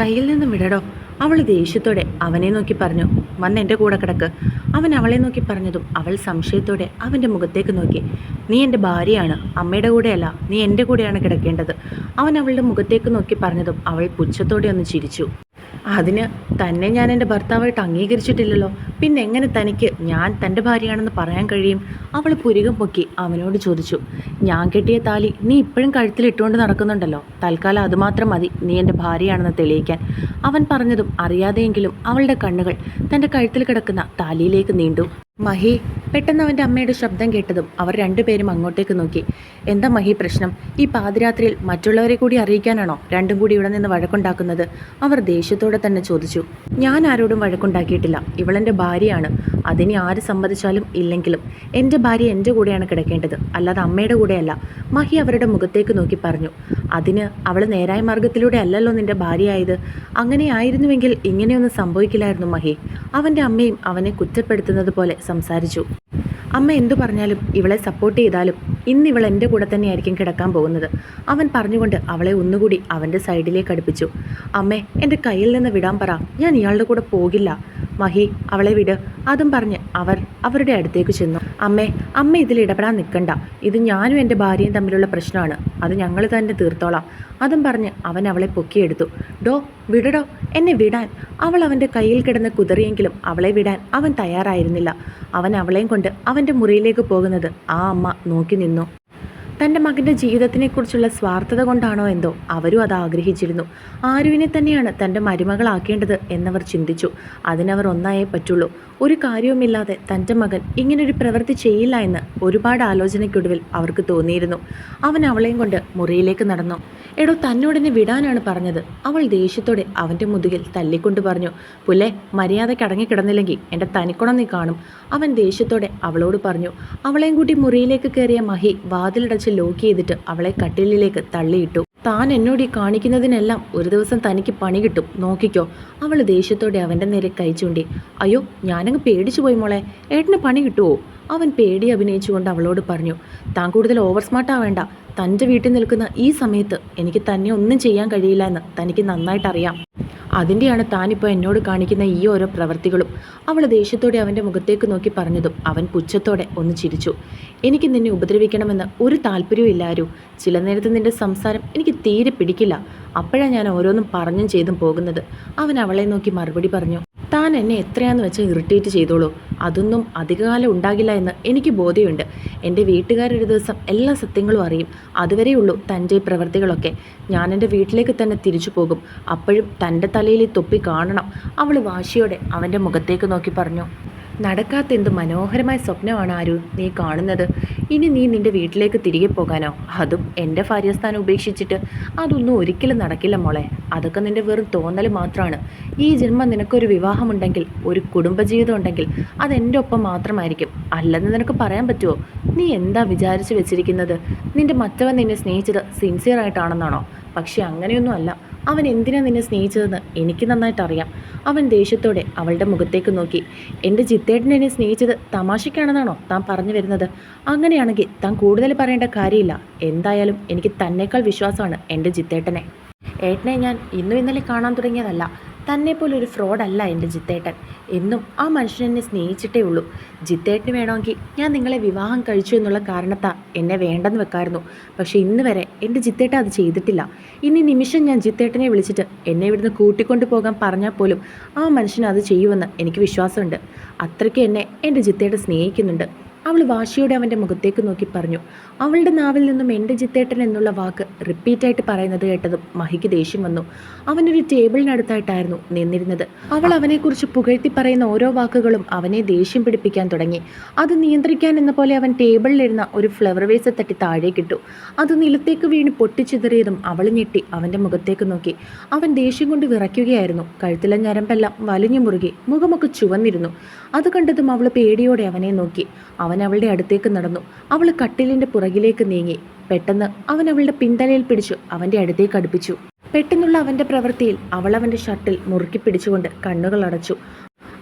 കയ്യിൽ നിന്നും വിടടോ. അവൾ ദേഷ്യത്തോടെ അവനെ നോക്കി പറഞ്ഞു വന്ന് എന്റെ കൂടെ കിടക്ക്. അവൻ അവളെ നോക്കി പറഞ്ഞതും അവൾ സംശയത്തോടെ അവന്റെ മുഖത്തേക്ക് നോക്കി. നീ എന്റെ ഭാര്യയാണ് അമ്മയുടെ കൂടെയല്ല നീ എന്റെ കൂടെയാണ് കിടക്കേണ്ടത്. അവൻ അവളുടെ മുഖത്തേക്ക് നോക്കി പറഞ്ഞതും അവൾ പുച്ഛത്തോടെ ഒന്ന് ചിരിച്ചു. അതിന് തന്നെ ഞാൻ എന്റെ ഭർത്താവായിട്ട് അംഗീകരിച്ചിട്ടില്ലല്ലോ. പിന്നെ എങ്ങനെ തനിക്ക് ഞാൻ തന്റെ ഭാര്യയാണെന്ന് പറയാൻ കഴിയും? അവൾ പുരികം പൊക്കി അവനോട് ചോദിച്ചു. ഞാൻ കെട്ടിയ താലി നീ ഇപ്പോഴും കഴുത്തിലിട്ടുകൊണ്ട് നടക്കുന്നുണ്ടല്ലോ. തൽക്കാലം അതുമാത്രം മതി നീ എന്റെ ഭാര്യയാണെന്ന് തെളിയിക്കാൻ. അവൻ പറഞ്ഞതും അറിയാതെയെങ്കിലും അവളുടെ കണ്ണുകൾ തന്റെ കഴുത്തിൽ കിടക്കുന്ന താലിയിലേക്ക് നീണ്ടു. മഹി പെട്ടെന്ന് അവന്റെ അമ്മയുടെ ശബ്ദം കേട്ടതും അവർ രണ്ടുപേരും അങ്ങോട്ടേക്ക് നോക്കി. എന്താ മഹി പ്രശ്നം? ഈ പാതിരാത്രിയിൽ മറ്റുള്ളവരെ കൂടി അറിയിക്കാനാണോ രണ്ടും കൂടി ഇവിടെ നിന്ന് വഴക്കുണ്ടാക്കുന്നത്? അവർ ദേഷ്യത്തോടെ തന്നെ ചോദിച്ചു. ഞാൻ ആരോടും വഴക്കുണ്ടാക്കിയിട്ടില്ല. ഇവളെന്റെ ഭാര്യയാണ്. അതിനെ ആര് സമ്മതിച്ചാലും ഇല്ലെങ്കിലും എന്റെ ഭാര്യ എന്റെ കൂടെയാണ് കിടക്കേണ്ടത്. അല്ലാതെ അമ്മയുടെ കൂടെയല്ല. മഹി അവരുടെ മുഖത്തേക്ക് നോക്കി പറഞ്ഞു. അതിന് അവൾ നേരായ മാർഗത്തിലൂടെ അല്ലല്ലോ നിന്റെ ഭാര്യയായത്? അങ്ങനെയായിരുന്നുവെങ്കിൽ ഇങ്ങനെയൊന്നും സംഭവിക്കില്ലായിരുന്നു മഹി. അവന്റെ അമ്മയും അവനെ കുറ്റപ്പെടുത്തുന്നത് പോലെ സംസാരിച്ചു അമ്മ എന്തു പറഞ്ഞാലും ഇവളെ സപ്പോർട്ട് ചെയ്താലും ഇന്ന് ഇവൾ എന്റെ കൂടെ തന്നെയായിരിക്കും കിടക്കാൻ പോകുന്നത്. അവൻ പറഞ്ഞുകൊണ്ട് അവളെ ഒന്നുകൂടി അവന്റെ സൈഡിലേക്ക് അടുപ്പിച്ചു. അമ്മേ എന്റെ കയ്യിൽ നിന്ന് വിടാൻ പറ. ഞാൻ ഇയാളുടെ കൂടെ പോകില്ല. മഹി അവളെ വിട്. അതും പറഞ്ഞ് അവർ അവരുടെ അടുത്തേക്ക് ചെന്നു. അമ്മേ അമ്മ ഇതിൽ ഇടപെടാൻ നിൽക്കണ്ട. ഇത് ഞാനും എന്റെ ഭാര്യയും തമ്മിലുള്ള പ്രശ്നമാണ്. അത് ഞങ്ങൾ തന്നെ തീർത്തോളാം. അതും പറഞ്ഞ് അവൻ അവളെ പൊക്കിയെടുത്തു. ഡോ വിടടോ. എന്നെ വിടാൻ. അവൾ അവന്റെ കയ്യിൽ കിടന്ന് കുതറിയെങ്കിലും അവളെ വിടാൻ അവൻ തയ്യാറായിരുന്നില്ല. അവൻ അവളെയും കൊണ്ട് അവന്റെ മുറിയിലേക്ക് പോകുന്നത് ആ അമ്മ നോക്കി നിന്നു. തന്റെ മകന്റെ ജീവിതത്തിനെക്കുറിച്ചുള്ള സ്വാർത്ഥത കൊണ്ടാണോ എന്തോ അവരും അത് ആഗ്രഹിച്ചിരുന്നു. ആരുവിനെ തന്നെയാണ് തന്റെ മരുമകളാക്കേണ്ടത് എന്നവർ ചിന്തിച്ചു. അതിനവർ ഒന്നായേ പറ്റുള്ളൂ. ഒരു കാര്യവുമില്ലാതെ തന്റെ മകൻ ഇങ്ങനൊരു പ്രവൃത്തി ചെയ്യില്ല എന്ന് ഒരുപാട് ആലോചനയ്ക്കൊടുവിൽ അവർക്ക് തോന്നിയിരുന്നു. അവൻ അവളെയും കൊണ്ട് മുറിയിലേക്ക് നടന്നു. എടോ തന്നോടിനെ വിടാനാണ് പറഞ്ഞത്. അവൾ ദേഷ്യത്തോടെ അവന്റെ മുതുകിൽ തല്ലിക്കൊണ്ട് പറഞ്ഞു പുലെ മര്യാദയ്ക്ക് അടങ്ങിക്കിടന്നില്ലെങ്കിൽ എന്റെ തനിക്കുണം നീ കാണും. അവൻ ദേഷ്യത്തോടെ അവളോട് പറഞ്ഞു അവളെയും കൂട്ടി മുറിയിലേക്ക് കയറിയ മഹി വാതിലടച്ച് ലോക്ക് ചെയ്തിട്ട് അവളെ കട്ടിലിലേക്ക് തള്ളിയിട്ടു. താൻ എന്നോട് ഈ കാണിക്കുന്നതിനെല്ലാം ഒരു ദിവസം തനിക്ക് പണി കിട്ടും. നോക്കിക്കോ. അവൾ ദേഷ്യത്തോടെ അവന്റെ നേരെ കൈ അയ്യോ ഞാനങ്ങ് പേടിച്ചു പോയി മോളെ. ഏട്ടന് പണി കിട്ടുമോ അവൻ പേടി അഭിനയിച്ചുകൊണ്ട് അവളോട് പറഞ്ഞു. താൻ കൂടുതൽ ഓവർ സ്മാർട്ടാവേണ്ട തന്റെ വീട്ടിൽ നിൽക്കുന്ന ഈ സമയത്ത് എനിക്ക് തന്നെ ഒന്നും ചെയ്യാൻ കഴിയില്ല എന്ന് തനിക്ക് നന്നായിട്ട് അറിയാം അതിന്റെയാണ് താനിപ്പോൾ എന്നോട് കാണിക്കുന്ന ഈ ഓരോ പ്രവർത്തികളും. അവൾ ദേഷ്യത്തോടെ അവന്റെ മുഖത്തേക്ക് നോക്കി പറഞ്ഞതും അവൻ പുച്ഛത്തോടെ ഒന്ന് ചിരിച്ചു. എനിക്ക് നിന്നെ ഉപദ്രവിക്കണമെന്ന് ഒരു താല്പര്യവും ഇല്ലാരു ചില നേരത്ത് നിന്റെ സംസാരം എനിക്ക് തീരെ പിടിക്കില്ല. അപ്പോഴാണ് ഞാൻ ഓരോന്നും പറഞ്ഞും ചെയ്തും പോകുന്നത്. അവൻ അവളെ നോക്കി മറുപടി പറഞ്ഞു താൻ എന്നെ എത്രയാന്ന് വെച്ചാൽ ഇറിറ്റേറ്റ് ചെയ്തോളൂ. അതൊന്നും അധികകാലം ഉണ്ടാകില്ല എന്ന് എനിക്ക് ബോധ്യമുണ്ട്. എന്റെ വീട്ടുകാരൊരു ദിവസം എല്ലാ സത്യങ്ങളും അറിയും. അതുവരെയുള്ളൂ തന്റെ പ്രവൃത്തികളൊക്കെ. ഞാൻ എന്റെ വീട്ടിലേക്ക് തന്നെ തിരിച്ചു പോകും. അപ്പോഴും തന്റെ തലയിൽ തൊപ്പി കാണണം. അവൾ വാശിയോടെ അവന്റെ മുഖത്തേക്ക് നോക്കി പറഞ്ഞു നടക്കാത്ത എന്ത് മനോഹരമായ സ്വപ്നമാണ് ആരു നീ കാണുന്നത്. ഇനി നീ നിന്റെ വീട്ടിലേക്ക് തിരികെ പോകാനോ? അതും എന്റെ ഭാര്യസ്ഥാനം ഉപേക്ഷിച്ചിട്ട്. അതൊന്നും ഒരിക്കലും നടക്കില്ല മോളെ. അതൊക്കെ നിന്റെ വെറും തോന്നൽ മാത്രമാണ് ഈ ജന്മം നിനക്കൊരു വിവാഹമുണ്ടെങ്കിൽ ഒരു കുടുംബജീവിതം ഉണ്ടെങ്കിൽ അതെന്റെ ഒപ്പം മാത്രമായിരിക്കും. അല്ലെന്ന് നിനക്ക് പറയാൻ പറ്റുമോ നീ എന്താ വിചാരിച്ചു വെച്ചിരിക്കുന്നത്? നിന്റെ മറ്റവൻ നിന്നെ സ്നേഹിച്ചത് സിൻസിയർ ആയിട്ടാണെന്നാണോ? പക്ഷെ അങ്ങനെയൊന്നും അല്ല. അവൻ എന്തിനാ നിന്നെ സ്നേഹിച്ചതെന്ന് എനിക്ക് നന്നായിട്ട് അറിയാം അവൻ ദേഷ്യത്തോടെ അവളുടെ മുഖത്തേക്ക് നോക്കി. എന്റെ ജിത്തേട്ടൻ എന്നെ സ്നേഹിച്ചത് തമാശയ്ക്കാണെന്നാണോ താൻ പറഞ്ഞു വരുന്നത്? അങ്ങനെയാണെങ്കിൽ താൻ കൂടുതൽ പറയേണ്ട കാര്യമില്ല. എന്തായാലും എനിക്ക് തന്നേക്കാൾ വിശ്വാസമാണ് എന്റെ ജിത്തേട്ടനെ. ഏട്ടനെ ഞാൻ ഇന്നും ഇന്നലെ കാണാൻ തുടങ്ങിയതല്ല. തന്നെ പോലെ ഒരു ഫ്രോഡല്ല എന്റെ ജിത്തേട്ടൻ. എന്നും ആ മനുഷ്യൻ എന്നെ സ്നേഹിച്ചിട്ടേ ഉള്ളൂ. ജിത്തേട്ടന് വേണമെങ്കിൽ ഞാൻ നിങ്ങളെ വിവാഹം കഴിച്ചു എന്നുള്ള കാരണത്താ എന്നെ വേണ്ടെന്ന് വെക്കായിരുന്നു. പക്ഷേ ഇന്ന് വരെ എന്റെ ജിത്തേട്ടൻ അത് ചെയ്തിട്ടില്ല. ഇനി നിമിഷം ഞാൻ ജിത്തേട്ടനെ വിളിച്ചിട്ട് എന്നെ ഇവിടുന്ന് കൂട്ടിക്കൊണ്ടു പോകാൻ പറഞ്ഞാൽ പോലും ആ മനുഷ്യൻ അത് ചെയ്യുമെന്ന് എനിക്ക് വിശ്വാസമുണ്ട്. അത്രയ്ക്ക് എന്നെ എന്റെ ജിത്തേട്ടൻ സ്നേഹിക്കുന്നുണ്ട്. അവൾ വാശിയോടെ അവന്റെ മുഖത്തേക്ക് നോക്കി പറഞ്ഞു. അവളുടെ നാവിൽ നിന്നും എന്റെ ജിത്തേട്ടൻ എന്നുള്ള വാക്ക് റിപ്പീറ്റായിട്ട് പറയുന്നത് കേട്ടതും മഹിക്ക് ദേഷ്യം വന്നു. അവനൊരു ടേബിളിനടുത്തായിട്ടായിരുന്നു നിന്നിരുന്നത്. അവൾ അവനെക്കുറിച്ച് പുകഴ്ത്തി പറയുന്ന ഓരോ വാക്കുകളും അവനെ ദേഷ്യം പിടിപ്പിക്കാൻ തുടങ്ങി. അത് നിയന്ത്രിക്കാൻ എന്ന പോലെ അവൻ ടേബിളിലിരുന്ന ഒരു ഫ്ലവർ വേസ് തട്ടി താഴേക്കിട്ടു അത് നിലത്തേക്ക് വീണ് പൊട്ടിച്ചിതറിയതും അവൾ ഞെട്ടി അവന്റെ മുഖത്തേക്ക് നോക്കി. അവൻ ദേഷ്യം കൊണ്ട് വിറയ്ക്കുകയായിരുന്നു. കഴുത്തിലെ ഞരമ്പെല്ലാം വലിഞ്ഞു മുറുകി മുഖമൊക്കെ ചുവന്നിരുന്നു. അത് കണ്ടതും അവൾ പേടിയോടെ അവനെ നോക്കി. അവൻ അവളുടെ അടുത്തേക്ക് നടന്നു. അവൾ കട്ടിലിന്റെ പുറകിലേക്ക് നീങ്ങി. പെട്ടെന്ന് അവൻ അവളുടെ പിന്തലയിൽ പിടിച്ചു. അവന്റെ അടുത്തേക്ക് അടുപ്പിച്ചു. പെട്ടെന്നുള്ള അവന്റെ പ്രവൃത്തിയിൽ അവൾ അവന്റെ ഷർട്ടിൽ മുറുക്കി പിടിച്ചുകൊണ്ട് കണ്ണുകൾ അടച്ചു.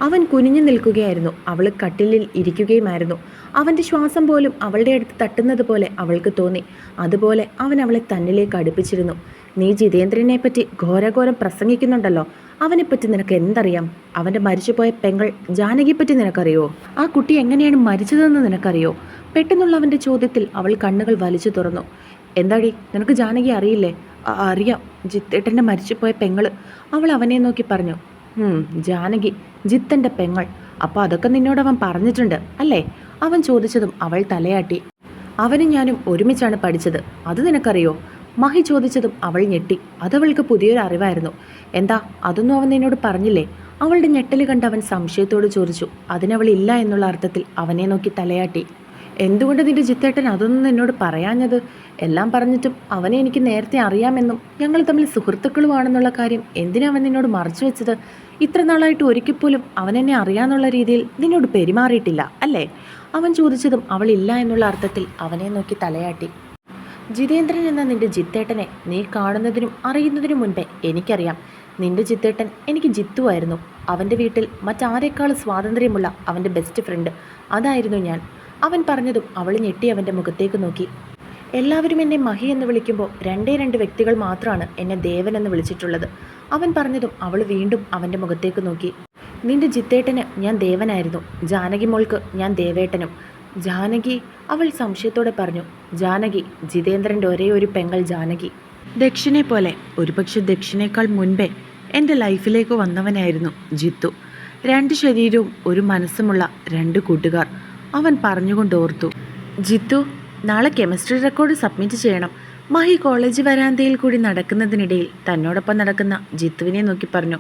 അവൻ കുനിഞ്ഞു നിൽക്കുകയായിരുന്നു. അവൾ കട്ടിലിൽ ഇരിക്കുകയുമായിരുന്നു. അവന്റെ ശ്വാസം പോലും അവളുടെ അടുത്ത് തട്ടുന്നത് പോലെ അവൾക്ക് തോന്നി. അതുപോലെ അവൻ അവളെ തന്നിലേക്ക് അടുപ്പിച്ചിരുന്നു. നീ ജിതേന്ദ്രനെ പറ്റി ഘോരഘോരം പ്രസംഗിക്കുന്നുണ്ടല്ലോ. അവനെപ്പറ്റി നിനക്ക് എന്തറിയാം? അവന്റെ മരിച്ചുപോയ പെങ്ങൾ ജാനകിയെപ്പറ്റി നിനക്കറിയോ? ആ കുട്ടി എങ്ങനെയാണ് മരിച്ചതെന്ന് നിനക്കറിയോ? പെട്ടെന്നുള്ള അവന്റെ ചോദ്യത്തിൽ അവൾ കണ്ണുകൾ വലിച്ചു തുറന്നു. എന്താടി? നിനക്ക് ജാനകി അറിയില്ലേ? "ആ, അറിയാം. ജിത്തേട്ടന്റെ മരിച്ചുപോയ പെങ്ങൾ അവൾ അവനെ നോക്കി പറഞ്ഞു "ഹും, ജാനകി ജിത്തന്റെ പെങ്ങൾ. അപ്പോൾ അതൊക്കെ നിന്നോട് അവൻ പറഞ്ഞിട്ടുണ്ട് അല്ലേ? അവൻ ചോദിച്ചതും അവൾ തലയാട്ടി അവനും ഞാനും ഒരുമിച്ചാണ് പഠിച്ചത്. അത് നിനക്കറിയോ? മഹി ചോദിച്ചതും അവൾ ഞെട്ടി. അതവൾക്ക് പുതിയൊരു അറിവായിരുന്നു. എന്താ അതൊന്നും അവൻ എന്നോട് പറഞ്ഞില്ലേ? അവളുടെ ഞെട്ടൽ കണ്ട് അവൻ സംശയത്തോട് ചോദിച്ചു. അതിനവൾ ഇല്ല എന്നുള്ള അർത്ഥത്തിൽ അവനെ നോക്കി തലയാട്ടി. എന്തുകൊണ്ട് നിന്റെ ജിത്തേട്ടൻ അതൊന്നും എന്നോട് പറയാഞ്ഞത്? എല്ലാം പറഞ്ഞിട്ടും അവനെ എനിക്ക് നേരത്തെ അറിയാമെന്നും ഞങ്ങൾ തമ്മിൽ സുഹൃത്തുക്കളുമാണെന്നുള്ള കാര്യം എന്തിനാ അവൻ നിന്നോട് മറച്ചു വെച്ചത്? ഇത്ര നാളായിട്ട് ഒരിക്കൽ പോലും അവൻ എന്നെ അറിയാന്നുള്ള രീതിയിൽ നിന്നോട് പെരുമാറിയിട്ടില്ല അല്ലേ? അവൻ ചോദിച്ചതും അവൾ ഇല്ല എന്നുള്ള അർത്ഥത്തിൽ അവനെ നോക്കി തലയാട്ടി. ജിതേന്ദ്രൻ എന്ന നിന്റെ ജിത്തേട്ടനെ നീ കാണുന്നതിനും അറിയുന്നതിനും മുൻപേ എനിക്കറിയാം. നിന്റെ ജിത്തേട്ടൻ എനിക്ക് ജിത്തുവായിരുന്നു അവന്റെ വീട്ടിൽ മറ്റാരേക്കാൾ സ്വാതന്ത്ര്യമുള്ള അവന്റെ ബെസ്റ്റ് ഫ്രണ്ട് അതായിരുന്നു ഞാൻ. അവൻ പറഞ്ഞതും അവൾ ഞെട്ടി അവന്റെ മുഖത്തേക്ക് നോക്കി. എല്ലാവരും എന്നെ മഹി എന്ന് വിളിക്കുമ്പോൾ രണ്ടേ രണ്ട് വ്യക്തികൾ മാത്രമാണ് എന്നെ ദേവൻ എന്ന് വിളിച്ചിട്ടുള്ളത്. അവൻ പറഞ്ഞതും അവൾ വീണ്ടും അവന്റെ മുഖത്തേക്ക് നോക്കി. നിന്റെ ജിത്തേട്ടന് ഞാൻ ദേവനായിരുന്നു. ജാനകി മോൾക്ക് ഞാൻ ദേവേട്ടനും. ജാനകി അവൾ സംശയത്തോടെ പറഞ്ഞു ജാനകി ജിതേന്ദ്രന്റെ ഒരേ ഒരു പെങ്ങൾ ജാനകി. ദക്ഷിണെ പോലെ ഒരുപക്ഷെ ദക്ഷിണേക്കാൾ മുൻപേ എന്റെ ലൈഫിലേക്ക് വന്നവനായിരുന്നു ജിത്തു. രണ്ട് ശരീരവും ഒരു മനസ്സുമുള്ള രണ്ട് കൂട്ടുകാർ അവൻ പറഞ്ഞുകൊണ്ട് ഓർത്തു ജിത്തു നാളെ കെമിസ്ട്രി റെക്കോർഡ് സബ്മിറ്റ് ചെയ്യണം. മഹി കോളേജ് വരാന്തയിൽ കൂടി നടക്കുന്നതിനിടയിൽ തന്നോടൊപ്പം നടക്കുന്ന ജിത്തുവിനെ നോക്കി പറഞ്ഞു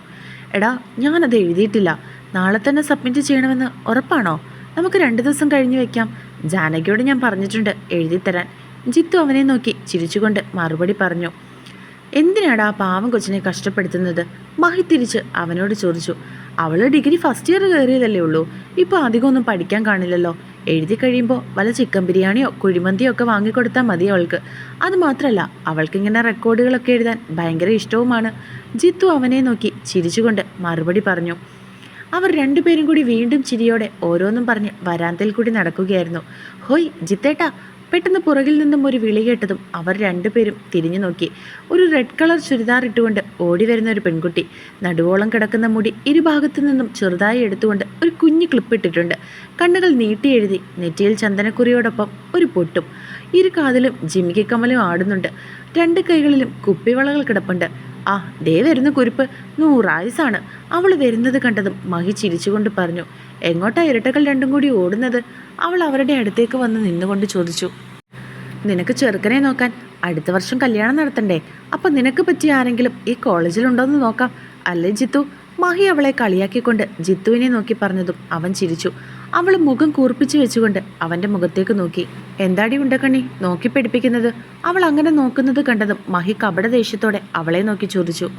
എടാ ഞാനത് എഴുതിയിട്ടില്ല. നാളെ തന്നെ സബ്മിറ്റ് ചെയ്യണമെന്ന് ഉറപ്പാണോ? നമുക്ക് രണ്ട് ദിവസം കഴിഞ്ഞു വെക്കാം. ജാനകിയോട് ഞാൻ പറഞ്ഞിട്ടുണ്ട് എഴുതിത്തരാൻ. ജിത്തു അവനെ നോക്കി ചിരിച്ചുകൊണ്ട് മറുപടി പറഞ്ഞു. എന്തിനാടാ ആ പാവം കൊച്ചിനെ കഷ്ടപ്പെടുത്തുന്നത്? മഹി തിരിച്ച് അവനോട് ചോദിച്ചു. അവൾ ഡിഗ്രി ഫസ്റ്റ് ഇയർ കയറിയതല്ലേ ഉള്ളൂ. ഇപ്പോൾ അധികമൊന്നും പഠിക്കാൻ കാണില്ലല്ലോ. എഴുതി കഴിയുമ്പോൾ വല്ല ചിക്കൻ ബിരിയാണിയോ കുഴിമന്തിയോ ഒക്കെ വാങ്ങിക്കൊടുത്താൽ മതി അവൾക്ക്. അത് അവൾക്ക് അവൾക്കിങ്ങനെ റെക്കോർഡുകളൊക്കെ എഴുതാൻ ഭയങ്കര ഇഷ്ടവുമാണ്. ജിത്തു അവനെ നോക്കി ചിരിച്ചുകൊണ്ട് മറുപടി പറഞ്ഞു. അവർ രണ്ടുപേരും കൂടി വീണ്ടും ചിരിയോടെ ഓരോന്നും പറഞ്ഞ് വരാന്തയിൽ കൂടി നടക്കുകയായിരുന്നു. ഹോയ് ജിത്തേട്ടാ പെട്ടെന്ന് പുറകിൽ നിന്നും ഒരു വിളി കേട്ടതും അവർ രണ്ടുപേരും തിരിഞ്ഞു നോക്കി. ഒരു റെഡ് കളർ ചുരിദാർ ഇട്ടുകൊണ്ട് ഓടി വരുന്ന ഒരു പെൺകുട്ടി. നടുവോളം കിടക്കുന്ന മുടി ഇരുഭാഗത്തു നിന്നും ചെറുതായി എടുത്തുകൊണ്ട് ഒരു കുഞ്ഞു ക്ലിപ്പിട്ടിട്ടുണ്ട് കണ്ണുകൾ നീട്ടി എഴുതി നെറ്റിയിൽ ചന്ദനക്കുറിയോടൊപ്പം ഒരു പൊട്ടും. ഇരു കാതിലും ജിമിക്കി ആടുന്നുണ്ട്. രണ്ട് കൈകളിലും കുപ്പിവളകൾ കിടപ്പുണ്ട്. ആ ദേ വരുന്ന കുരിപ്പ് നൂറായുസാണ്. അവൾ വരുന്നത് കണ്ടതും മഹി ചിരിച്ചുകൊണ്ട് പറഞ്ഞു എങ്ങോട്ടാ ഇരട്ടകൾ രണ്ടും കൂടി ഓടുന്നത്? അവൾ അവരുടെ അടുത്തേക്ക് വന്ന് നിന്നുകൊണ്ട് ചോദിച്ചു നിനക്ക് ചെറുക്കനെ നോക്കാൻ അടുത്ത വർഷം കല്യാണം നടത്തണ്ടേ? അപ്പം നിനക്ക് പറ്റിയ ആരെങ്കിലും ഈ കോളേജിലുണ്ടോയെന്ന് നോക്കാം. അല്ലേ ജിത്തു? മഹി അവളെ കളിയാക്കിക്കൊണ്ട് ജിത്തുവിനെ നോക്കി പറഞ്ഞതും അവൻ ചിരിച്ചു അവൾ മുഖം കൂർപ്പിച്ചു വെച്ചുകൊണ്ട് അവന്റെ മുഖത്തേക്ക് നോക്കി. എന്താടി ഉണ്ടക്കണ്ണി നോക്കി പഠിപ്പിക്കുന്നത് അവൾ അങ്ങനെ നോക്കുന്നത് കണ്ടതും മഹി കപട ദേഷ്യത്തോടെ അവളെ നോക്കി ചോദിച്ചു.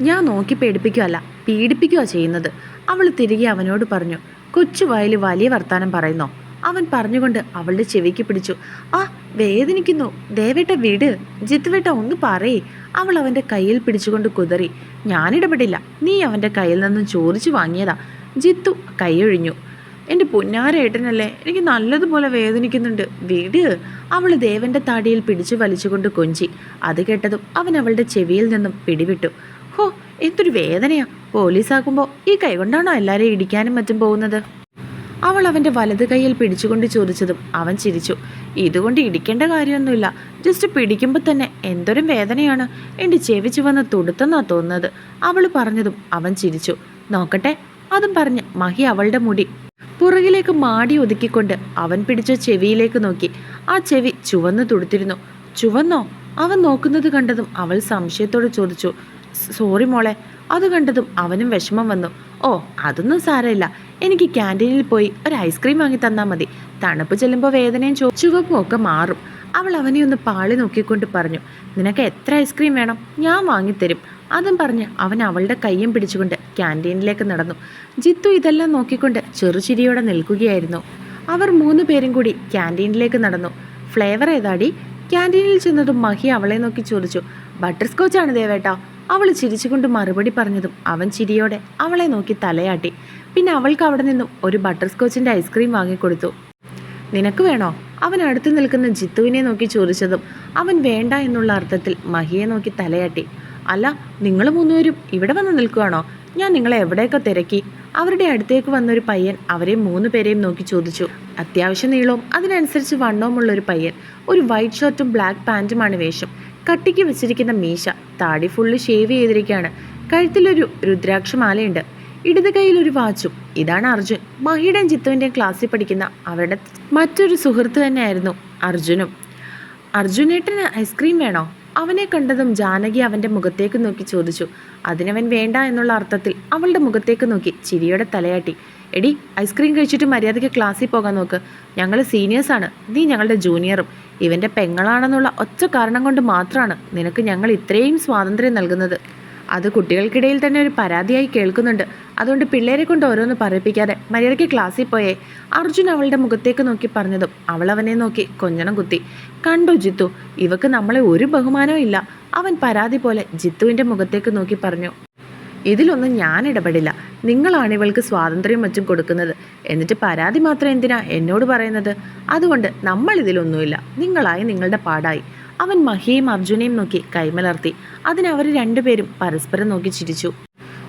ഞാൻ നോക്കി പേടിപ്പിക്കുകയല്ല പീഡിപ്പിക്കുക ചെയ്യുന്നത്. അവൾ തിരികെ അവനോട് പറഞ്ഞു കൊച്ചു വയലിൽ വലിയ വർത്താനം പറയുന്നോ? അവൻ പറഞ്ഞുകൊണ്ട് അവളുടെ ചെവിക്ക് പിടിച്ചു. ആ വേദനിക്കുന്നു. ദേവേട്ട വീട്. ജിത്തുവേട്ട ഒന്ന് പറയേ. അവൾ അവന്റെ കയ്യിൽ പിടിച്ചുകൊണ്ട് കുതറി. ഞാനിടപെടില്ല. നീ അവന്റെ കയ്യിൽ നിന്നും ചോദിച്ചു വാങ്ങിയതാ. ജിത്തു കൈയൊഴിഞ്ഞു. എന്റെ പൊന്നാരേട്ടനല്ലേ എനിക്ക് നല്ലതുപോലെ വേദനിക്കുന്നുണ്ട്. വീട് അവൾ ദേവന്റെ താടിയിൽ പിടിച്ചു വലിച്ചുകൊണ്ട് കൊഞ്ചി. അത് കേട്ടതും അവൻ അവളുടെ ചെവിയിൽ നിന്നും പിടിവിട്ടു. ഹോ എന്തൊരു വേദനയാ. പോലീസാക്കുമ്പോൾ ഈ കൈകൊണ്ടാണോ എല്ലാവരെയും ഇടിക്കാനും മറ്റും പോകുന്നത്? അവൾ അവന്റെ വലത് കൈയിൽ പിടിച്ചുകൊണ്ട് ചോദിച്ചതും അവൻ ചിരിച്ചു. ഇതുകൊണ്ട് ഇടിക്കേണ്ട കാര്യമൊന്നുമില്ല. ജസ്റ്റ് പിടിക്കുമ്പോൾ തന്നെ എന്തൊരു വേദനയാണ്. എന്റെ ചെവി ചുവന്ന് തുടുത്തെന്നാ തോന്നുന്നത്. അവൾ പറഞ്ഞതും അവൻ ചിരിച്ചു. നോക്കട്ടെ അതും പറഞ്ഞ് മഹി അവളുടെ മുടി പുറകിലേക്ക് മാടി ഒതുക്കിക്കൊണ്ട് അവൻ പിടിച്ച ചെവിയിലേക്ക് നോക്കി. ആ ചെവി ചുവന്ന് തുടുത്തിരുന്നു. ചുവന്നോ? അവൻ നോക്കുന്നത് കണ്ടതും അവൾ സംശയത്തോട് ചോദിച്ചു. സോറി മോളെ. അത് കണ്ടതും അവനും വിഷമം വന്നു. ഓ അതൊന്നും സാരമില്ല. എനിക്ക് ക്യാന്റീനിൽ പോയി ഒരു ഐസ്ക്രീം വാങ്ങി തന്നാൽ മതി. തണുപ്പ് ചെല്ലുമ്പോൾ വേദനയും ചോ ചുവപ്പും ഒക്കെ മാറും. അവൾ അവനെ ഒന്ന് പാളി നോക്കിക്കൊണ്ട് പറഞ്ഞു. നിനക്ക് എത്ര ഐസ്ക്രീം വേണം? ഞാൻ വാങ്ങിത്തരും. അതും പറഞ്ഞ് അവൻ അവളുടെ കയ്യും പിടിച്ചുകൊണ്ട് ക്യാന്റീനിലേക്ക് നടന്നു. ജിത്തു ഇതെല്ലാം നോക്കിക്കൊണ്ട് ചെറുചിരിയോടെ നിൽക്കുകയായിരുന്നു. അവർ മൂന്ന് പേരും കൂടി ക്യാന്റീനിലേക്ക് നടന്നു. ഫ്ലേവർ ഏതാടി? ക്യാന്റീനിൽ ചെന്നതും മഹി അവളെ നോക്കി ചോദിച്ചു. ബട്ടർ സ്കോച്ച് ആണ് ദേവേട്ടാ. അവൾ ചിരിച്ചുകൊണ്ട് മറുപടി പറഞ്ഞതും അവൻ ചിരിയോടെ അവളെ നോക്കി തലയാട്ടി. പിന്നെ അവൾക്ക് അവിടെ നിന്നും ഒരു ബട്ടർ സ്കോച്ചിന്റെ ഐസ്ക്രീം വാങ്ങിക്കൊടുത്തു. നിനക്ക് വേണോ? അവൻ അടുത്ത് നിൽക്കുന്ന ജിത്തുവിനെ നോക്കി ചോദിച്ചതും അവൻ വേണ്ട എന്നുള്ള അർത്ഥത്തിൽ മഹിയെ നോക്കി തലയാട്ടി. അല്ല നിങ്ങൾ മൂന്നുപേരും ഇവിടെ വന്ന് നിൽക്കുകയാണോ ഞാൻ നിങ്ങളെ എവിടെയൊക്കെ തിരക്കി? അവരുടെ അടുത്തേക്ക് വന്നൊരു പയ്യൻ അവരെ മൂന്ന് പേരെയും നോക്കി ചോദിച്ചു. അത്യാവശ്യം നീളവും അതിനനുസരിച്ച് വണ്ണവുമുള്ള ഒരു പയ്യൻ. ഒരു വൈറ്റ് ഷർട്ടും ബ്ലാക്ക് പാന്റുമാണ് വേഷം. കട്ടിക്ക് വെച്ചിരിക്കുന്ന മീശ. താടി ഫുള്ള് ഷേവ് ചെയ്തിരിക്കുകയാണ്. കഴുത്തിലൊരു രുദ്രാക്ഷമാലയുണ്ട്. ഇടത് കയ്യിൽ ഒരു വാച്ചും. ഇതാണ് അർജുൻ. മഹിയുടെയും ചിത്തുവിന്റെയും ക്ലാസ്സിൽ പഠിക്കുന്ന അവരുടെ മറ്റൊരു സുഹൃത്ത് തന്നെയായിരുന്നു അർജുനും. അർജുനേട്ടന് ഐസ്ക്രീം വേണോ? അവനെ കണ്ടതും ജാനകി അവന്റെ മുഖത്തേക്ക് നോക്കി ചോദിച്ചു അതിനവൻ വേണ്ട എന്നുള്ള അർത്ഥത്തിൽ അവളുടെ മുഖത്തേക്ക് നോക്കി ചിരിയോടെ തലയാട്ടി. എടി ഐസ്ക്രീം കഴിച്ചിട്ട് മര്യാദയ്ക്ക് ക്ലാസ്സിൽ പോകാൻ നോക്ക്. ഞങ്ങൾ സീനിയേഴ്സാണ് നീ ഞങ്ങളുടെ ജൂനിയറും ഇവന്റെ പെങ്ങളാണെന്നുള്ള ഒറ്റ കാരണം കൊണ്ട് മാത്രമാണ് നിനക്ക് ഞങ്ങൾ ഇത്രയും സ്വാതന്ത്ര്യം നൽകുന്നത്. അത് കുട്ടികൾക്കിടയിൽ തന്നെ ഒരു പരാതിയായി കേൾക്കുന്നുണ്ട്. അതുകൊണ്ട് പിള്ളേരെ കൊണ്ട് ഓരോന്ന് പറയിപ്പിക്കാതെ മര്യാദയ്ക്ക് ക്ലാസ്സിൽ പോയേ. അർജുൻ അവളുടെ മുഖത്തേക്ക് നോക്കി പറഞ്ഞതും അവൾ അവനെ നോക്കി കൊഞ്ഞണം കുത്തി. കണ്ടോ ജിത്തു ഇവക്ക് നമ്മളെ ഒരു ബഹുമാനവും ഇല്ല. അവൻ പരാതി പോലെ ജിത്തുവിന്റെ മുഖത്തേക്ക് നോക്കി പറഞ്ഞു. ഇതിലൊന്നും ഞാൻ ഇടപെടില്ല. നിങ്ങളാണ് ഇവൾക്ക് സ്വാതന്ത്ര്യം മറ്റും കൊടുക്കുന്നത്. എന്നിട്ട് പരാതി മാത്രം എന്തിനാ എന്നോട് പറയുന്നത്? അതുകൊണ്ട് നമ്മൾ ഇതിലൊന്നുമില്ല. നിങ്ങളായി നിങ്ങളുടെ പാടായി. അവൻ മഹിയും അർജുനെയും നോക്കി കൈമലർത്തി. അതിനവർ രണ്ടുപേരും പരസ്പരം നോക്കി ചിരിച്ചു.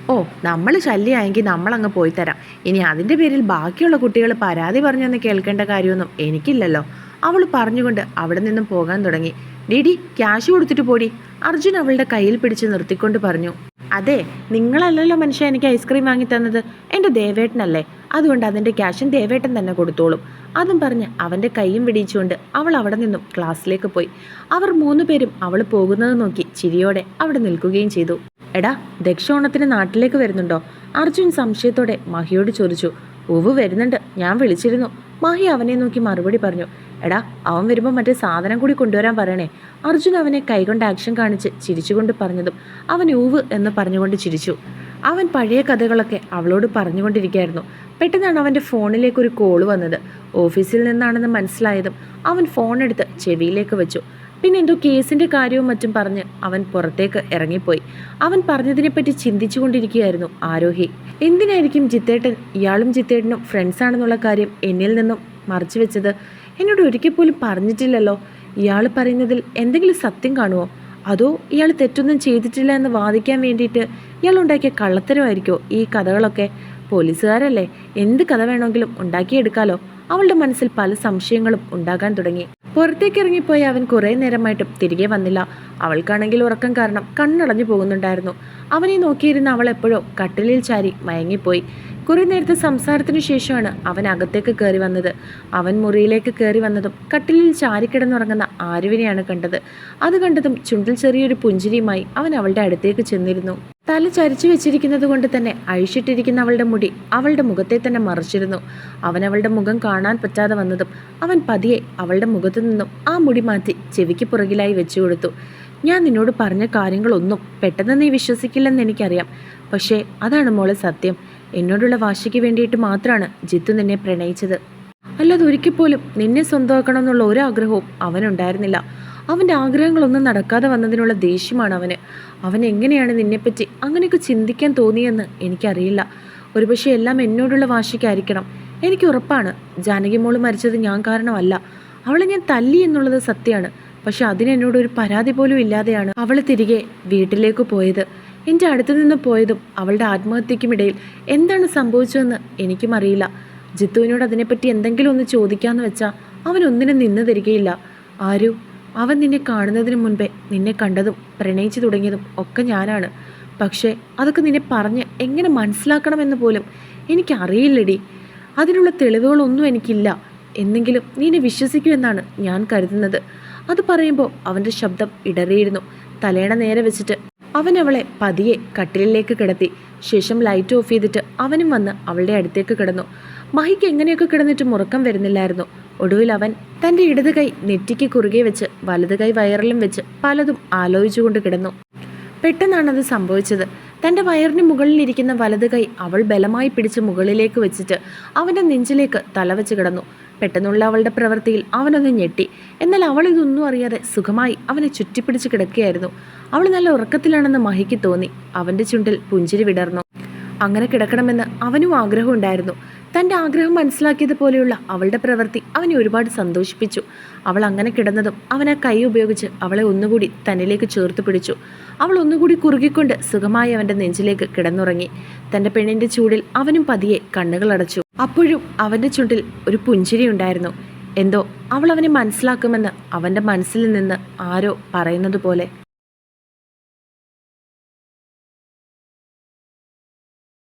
ഓ നമ്മൾ ശല്യമായെങ്കിൽ നമ്മളങ്ങ് പോയി തരാം. ഇനി അതിന്റെ പേരിൽ ബാക്കിയുള്ള കുട്ടികൾ പരാതി പറഞ്ഞെന്ന് കേൾക്കേണ്ട കാര്യമൊന്നും എനിക്കില്ലല്ലോ. അവൾ പറഞ്ഞുകൊണ്ട് അവിടെ നിന്നും പോകാൻ തുടങ്ങി. ഡിഡി ക്യാഷ് കൊടുത്തിട്ട് പോടി. അർജുൻ അവളുടെ കയ്യിൽ പിടിച്ച് നിർത്തിക്കൊണ്ട് പറഞ്ഞു. അതെ നിങ്ങളല്ലല്ലോ മനുഷ്യ എനിക്ക് ഐസ്ക്രീം വാങ്ങി തന്നത്. എന്റെ ദേവേട്ടനല്ലേ? അതുകൊണ്ട് അതിന്റെ ക്യാഷും ദേവേട്ടൻ തന്നെ കൊടുത്തോളും. അതും പറഞ്ഞ് അവന്റെ കൈയും പിടിച്ചുകൊണ്ട് അവൾ അവിടെ നിന്നും ക്ലാസ്സിലേക്ക് പോയി. അവർ മൂന്ന് പേരും അവൾ പോകുന്നത് നോക്കി ചിരിയോടെ അവിടെ നിൽക്കുകയും ചെയ്തു. എടാ ദക്ഷോണത്തിന് നാട്ടിലേക്ക് വരുന്നുണ്ടോ? അർജുൻ സംശയത്തോടെ മഹിയോട് ചോദിച്ചു. ഉവ് വരുന്നുണ്ട് ഞാൻ വിളിച്ചിരുന്നു. മഹി അവനെ നോക്കി മറുപടി പറഞ്ഞു. എടാ അവൻ വരുമ്പോൾ മറ്റേ സാധനം കൂടി കൊണ്ടുവരാൻ പറയണേ. അർജുൻ അവനെ കൈകൊണ്ട് ആക്ഷൻ കാണിച്ച് ചിരിച്ചുകൊണ്ട് പറഞ്ഞതും അവൻ ഊവ് എന്ന് പറഞ്ഞുകൊണ്ട് ചിരിച്ചു. അവൻ പഴയ കഥകളൊക്കെ അവളോട് പറഞ്ഞുകൊണ്ടിരിക്കുകയായിരുന്നു. പെട്ടെന്നാണ് അവന്റെ ഫോണിലേക്ക് ഒരു കോൾ വന്നത്. ഓഫീസിൽ നിന്നാണെന്ന് മനസ്സിലായതും അവൻ ഫോണെടുത്ത് ചെവിയിലേക്ക് വെച്ചു. പിന്നെ എന്തോ കേസിന്റെ കാര്യവും മറ്റും പറഞ്ഞ് അവൻ പുറത്തേക്ക് ഇറങ്ങിപ്പോയി. അവൻ പറഞ്ഞതിനെപ്പറ്റി ചിന്തിച്ചുകൊണ്ടിരിക്കുകയായിരുന്നു ആരോഹി. എന്തിനായിരിക്കും ജിത്തേട്ടൻ? ഇയാളും ജിത്തേട്ടനും ഫ്രണ്ട്സാണെന്നുള്ള കാര്യം എന്നിൽ നിന്നും മറച്ചു വെച്ചത് എന്നോട് ഒരിക്കൽ പോലും പറഞ്ഞിട്ടില്ലല്ലോ. ഇയാൾ പറയുന്നതിൽ എന്തെങ്കിലും സത്യം കാണുമോ അതോ ഇയാൾ തെറ്റൊന്നും ചെയ്തിട്ടില്ല എന്ന് വാദിക്കാൻ വേണ്ടിയിട്ട് ഇയാൾ ഉണ്ടാക്കിയ കള്ളത്തരമായിരിക്കോ ഈ കഥകളൊക്കെ? പോലീസുകാരല്ലേ എന്ത് കഥ വേണമെങ്കിലും ഉണ്ടാക്കിയെടുക്കാലോ? അവളുടെ മനസ്സിൽ പല സംശയങ്ങളും ഉണ്ടാകാൻ തുടങ്ങി. പുറത്തേക്ക് ഇറങ്ങിപ്പോയി അവൻ കുറേ നേരമായിട്ടും തിരികെ വന്നില്ല. അവൾക്കാണെങ്കിൽ ഉറക്കം കാരണം കണ്ണടഞ്ഞു പോകുന്നുണ്ടായിരുന്നു. അവനെ നോക്കിയിരുന്ന അവൾ എപ്പോഴോ കട്ടിലിൽ ചാരി മയങ്ങിപ്പോയി. കുറെ നേരത്തെ സംസാരത്തിനു ശേഷമാണ് അവൻ അകത്തേക്ക് കയറി വന്നത്. അവൻ മുറിയിലേക്ക് കയറി വന്നതും കട്ടിലിൽ ചാരിക്കിടന്നുറങ്ങുന്ന ആരുവിനെയാണ് കണ്ടത്. അത് കണ്ടതും ചുണ്ടിൽ ചെറിയൊരു പുഞ്ചിരിയുമായി അവൻ അവളുടെ അടുത്തേക്ക് ചെന്നിരുന്നു. തല ചരിച്ചു വെച്ചിരിക്കുന്നത് കൊണ്ട് തന്നെ അഴിച്ചിട്ടിരിക്കുന്ന അവളുടെ മുടി അവളുടെ മുഖത്തെ തന്നെ മറിച്ചിരുന്നു. അവൻ അവളുടെ മുഖം കാണാൻ പറ്റാതെ വന്നതും അവൻ പതിയെ അവളുടെ മുഖത്തു നിന്നും ആ മുടി മാറ്റി ചെവിക്ക് പുറകിലായി വെച്ചു കൊടുത്തു. ഞാൻ നിന്നോട് പറഞ്ഞ കാര്യങ്ങളൊന്നും പെട്ടെന്ന് നീ വിശ്വസിക്കില്ലെന്ന് എനിക്കറിയാം. പക്ഷേ അതാണ് മോളെ സത്യം. എന്നോടുള്ള വാശിക്ക് വേണ്ടിയിട്ട് മാത്രമാണ് ജിത്തു നിന്നെ പ്രണയിച്ചത്. അല്ലാതെ ഒരിക്കൽ പോലും നിന്നെ സ്വന്തമാക്കണമെന്നുള്ള ഒരു ആഗ്രഹവും അവനുണ്ടായിരുന്നില്ല. അവന്റെ ആഗ്രഹങ്ങളൊന്നും നടക്കാതെ വന്നതിനുള്ള ദേഷ്യമാണ് അവന്. അവൻ എങ്ങനെയാണ് നിന്നെപ്പറ്റി അങ്ങനെയൊക്കെ ചിന്തിക്കാൻ തോന്നിയെന്ന് എനിക്കറിയില്ല. ഒരുപക്ഷെ എല്ലാം എന്നോടുള്ള വാശിക്കായിരിക്കണം. എനിക്ക് ഉറപ്പാണ്. ജാനകി മോൾ മരിച്ചത് ഞാൻ കാരണമല്ല. അവളെ ഞാൻ തല്ലി എന്നുള്ളത് സത്യമാണ്. പക്ഷെ അതിനെന്നോട് ഒരു പരാതി പോലും ഇല്ലാതെയാണ് അവൾ തിരികെ വീട്ടിലേക്ക് പോയത്. എന്റെ അടുത്തു നിന്ന് പോയതും അവളുടെ ആത്മഹത്യക്കുമിടയിൽ എന്താണ് സംഭവിച്ചതെന്ന് എനിക്കും അറിയില്ല. ജിത്തുവിനോട് അതിനെപ്പറ്റി എന്തെങ്കിലും ഒന്ന് ചോദിക്കാമെന്ന് വെച്ചാൽ അവൻ ഒന്നിനും നിന്ന് തരികയില്ല. ആരു? അവൻ നിന്നെ കാണുന്നതിന് മുൻപേ നിന്നെ കണ്ടതും പ്രണയിച്ചു തുടങ്ങിയതും ഒക്കെ ഞാനാണ്. പക്ഷേ അതൊക്കെ നിന്നെ പറഞ്ഞ് എങ്ങനെ മനസ്സിലാക്കണമെന്ന് പോലും എനിക്കറിയില്ലടി. അതിനുള്ള തെളിവുകളൊന്നും എനിക്കില്ല. എന്നെങ്കിലും നീനെ വിശ്വസിക്കൂ വിശ്വസിക്കുമെന്നാണ് ഞാൻ കരുതുന്നത്. അത് പറയുമ്പോൾ അവന്റെ ശബ്ദം ഇടറിയിരുന്നു. തലേണ നേരെ വെച്ചിട്ട് അവൻ അവളെ പതിയെ കട്ടിലിലേക്ക് കിടത്തി. ശേഷം ലൈറ്റ് ഓഫ് ചെയ്തിട്ട് അവനും വന്ന് അവളുടെ അടുത്തേക്ക് കിടന്നു. മഹിക്ക് എങ്ങനെയൊക്കെ കിടന്നിട്ട് മുറക്കം വരുന്നില്ലായിരുന്നു. ഒടുവിൽ അവൻ തന്റെ ഇടത് കൈ നെറ്റിക്ക് കുറുകെ വെച്ച് വലത് കൈ വയറിലും വെച്ച് പലതും ആലോചിച്ചുകൊണ്ട് കിടന്നു. പെട്ടെന്നാണത് സംഭവിച്ചത്. തന്റെ വയറിന് മുകളിലിരിക്കുന്ന വലത് കൈ അവൾ ബലമായി പിടിച്ച് മുകളിലേക്ക് വെച്ചിട്ട് അവന്റെ നെഞ്ചിലേക്ക് തലവെച്ച് കിടന്നു. പെട്ടെന്നുള്ള അവളുടെ പ്രവൃത്തിയിൽ അവനൊന്ന് ഞെട്ടി. എന്നാൽ അവൾ ഇതൊന്നും അറിയാതെ സുഖമായി അവനെ ചുറ്റിപ്പിടിച്ച് കിടക്കുകയായിരുന്നു. അവൾ നല്ല ഉറക്കത്തിലാണെന്ന് മഹിക്ക് തോന്നി. അവന്റെ ചുണ്ടിൽ പുഞ്ചിരി വിടർന്നു. അങ്ങനെ കിടക്കണമെന്ന് അവനും ആഗ്രഹമുണ്ടായിരുന്നു. തന്റെ ആഗ്രഹം മനസ്സിലാക്കിയത് പോലെയുള്ള അവളുടെ പ്രവൃത്തി അവനെ ഒരുപാട് സന്തോഷിപ്പിച്ചു. അവൾ അങ്ങനെ കിടന്നതും അവൻ ആ കൈ ഉപയോഗിച്ച് അവളെ ഒന്നുകൂടി തന്നിലേക്ക് ചേർത്ത് പിടിച്ചു. അവൾ ഒന്നുകൂടി കുറുകിക്കൊണ്ട് സുഖമായി അവന്റെ നെഞ്ചിലേക്ക് കിടന്നുറങ്ങി. തന്റെ പെണ്ണിന്റെ ചൂടിൽ അവനും പതിയെ കണ്ണുകൾ അടച്ചു. അപ്പോഴും അവന്റെ ചുണ്ടിൽ ഒരു പുഞ്ചിരി ഉണ്ടായിരുന്നു. എന്തോ അവൾ അവനെ മനസ്സിലാക്കുമെന്ന് അവന്റെ മനസ്സിൽ നിന്ന് ആരോ പറയുന്നത് പോലെ.